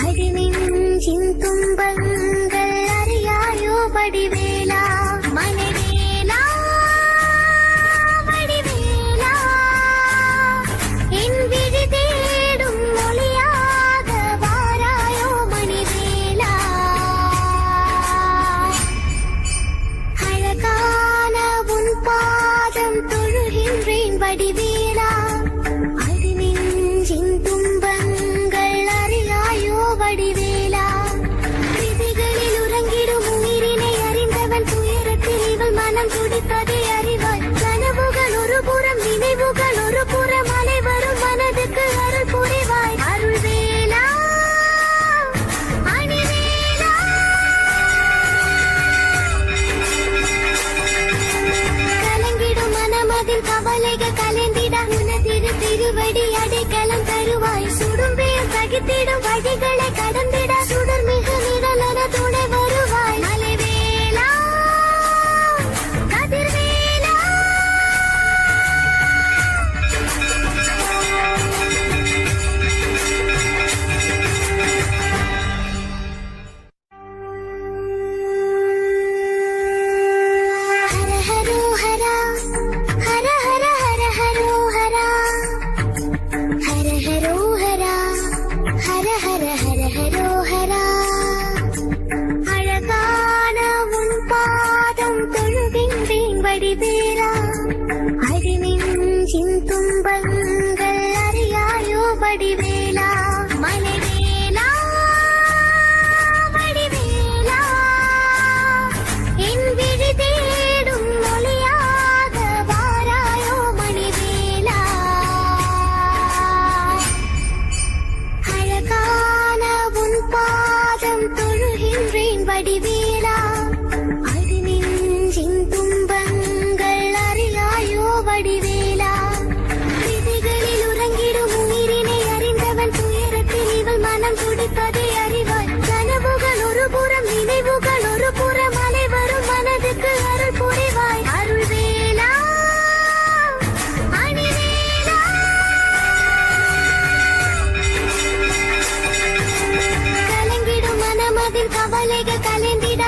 Adenine துன்பங்கள் அறியாயோ படிவேலா மனைவேலா? வடிவேலா? என் விழி தேடும் மொழியாக வாராயோ மணிவேலா? அழகான உன் மனம் துடித்ததை அறிவாய். கனவுகள் ஒரு புறம் நினைவுகள் ஒரு புறம். அனைவரும் மனதுக்கு அருள் புரிவாய். அருள் வேலா அணிவேலா. கலங்கிடும் கவலைகள் கலந்திட. உனதிரு திருவடி அடைக்கலம் தருவாய். சுடும் பேர் தகித்திடும் வழிகள் வடிவேலா மலைவேலா வடிவேலா. என் விழி தேடும் மொழியாக வாராயோ மணிவேலா. அழகான உன் பாதம் தொழுகின்றேன் வடிவேலா. நெஞ்சின் தும் கலைக கலைந்திட